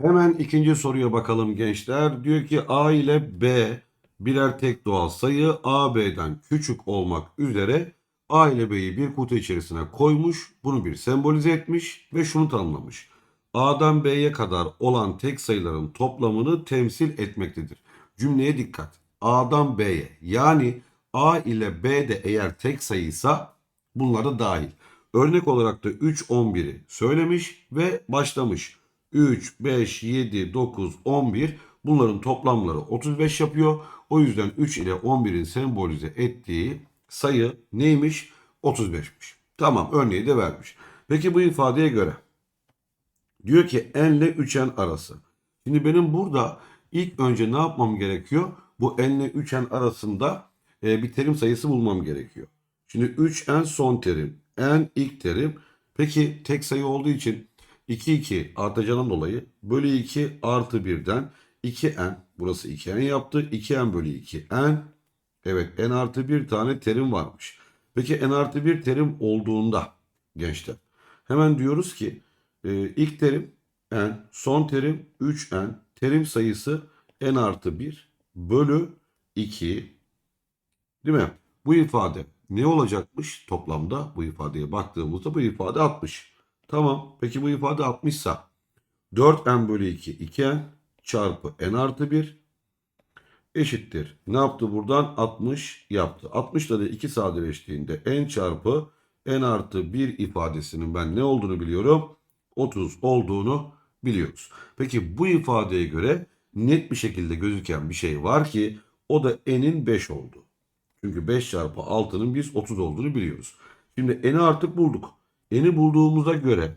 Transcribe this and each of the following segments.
Hemen ikinci soruya bakalım gençler. Diyor ki A ile B birer tek doğal sayı A B'den küçük olmak üzere A ile B'yi bir kutu içerisine koymuş. Bunu bir sembolize etmiş ve şunu tanımlamış. A'dan B'ye kadar olan tek sayıların toplamını temsil etmektedir. Cümleye dikkat. A'dan B'ye yani A ile B de eğer tek sayıysa bunlar da dahil. Örnek olarak da 3, 11'i söylemiş ve başlamış. 3, 5, 7, 9, 11 bunların toplamları 35 yapıyor. O yüzden 3 ile 11'in sembolize ettiği sayı neymiş? 35'miş. Tamam örneği de vermiş. Peki bu ifadeye göre diyor ki n ile 3n arası. Şimdi benim burada ilk önce ne yapmam gerekiyor? Bu n ile 3n arasında e, bir terim sayısı bulmam gerekiyor. Şimdi 3n son terim, n ilk terim. Peki tek sayı olduğu için 2 2 artacağından dolayı bölü 2 artı 1'den 2n burası 2n yaptı. 2n bölü 2 n evet n artı 1 tane terim varmış. Peki n artı 1 terim olduğunda gençler hemen diyoruz ki e, ilk terim n son terim 3n terim sayısı n artı 1 bölü 2 değil mi? Bu ifade ne olacakmış toplamda bu ifadeye baktığımızda bu ifade 60. Tamam. Peki bu ifade 60 ise 4n bölü 2 2n çarpı n artı 1 eşittir. Ne yaptı buradan? 60 yaptı. 60 da 2 sadeleştiğinde n çarpı n artı 1 ifadesinin ben ne olduğunu biliyorum? 30 olduğunu biliyoruz. Peki bu ifadeye göre net bir şekilde gözüken bir şey var ki o da n'in 5 olduğu. Çünkü 5 çarpı 6'nın biz 30 olduğunu biliyoruz. Şimdi n'i artık bulduk. N'i bulduğumuza göre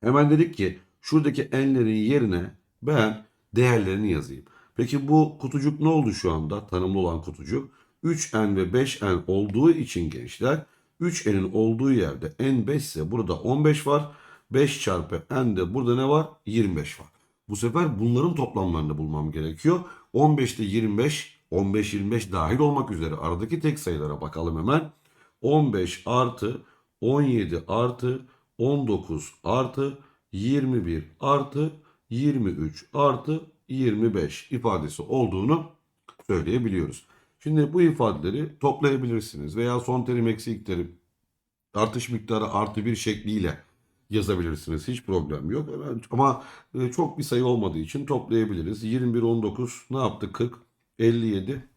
hemen dedik ki şuradaki n'lerin yerine ben değerlerini yazayım. Peki bu kutucuk ne oldu şu anda? Tanımlı olan kutucuk. 3n ve 5n olduğu için gençler 3n'in olduğu yerde n 5 ise burada 15 var. 5 çarpı n de burada ne var? 25 var. Bu sefer bunların toplamlarını bulmam gerekiyor. 15 ile 25, 15, 25 dahil olmak üzere aradaki tek sayılara bakalım hemen. 15 artı 17 artı 19 artı 21 artı 23 artı 25 ifadesi olduğunu söyleyebiliyoruz. Şimdi bu ifadeleri toplayabilirsiniz veya son terim eksi ilk terim artış miktarı artı bir şekliyle yazabilirsiniz. Hiç problem yok. Ama e, çok bir sayı olmadığı için toplayabiliriz. 21, 19 ne yaptı? 40, 57,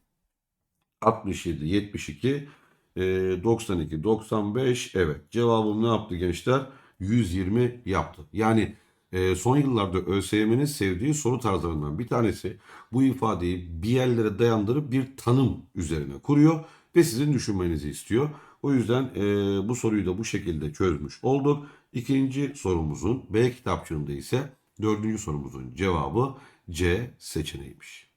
67, 72, e, 92, 95. Evet cevabım ne yaptı gençler? 120 yaptı. Yani e, son yıllarda ÖSYM'nin sevdiği soru tarzlarından bir tanesi bu ifadeyi bir yerlere dayandırıp bir tanım üzerine kuruyor ve sizin düşünmenizi istiyor. O yüzden e, bu soruyu da bu şekilde çözmüş olduk. İkinci sorumuzun B kitapçığında ise dördüncü sorumuzun cevabı C seçeneğiymiş.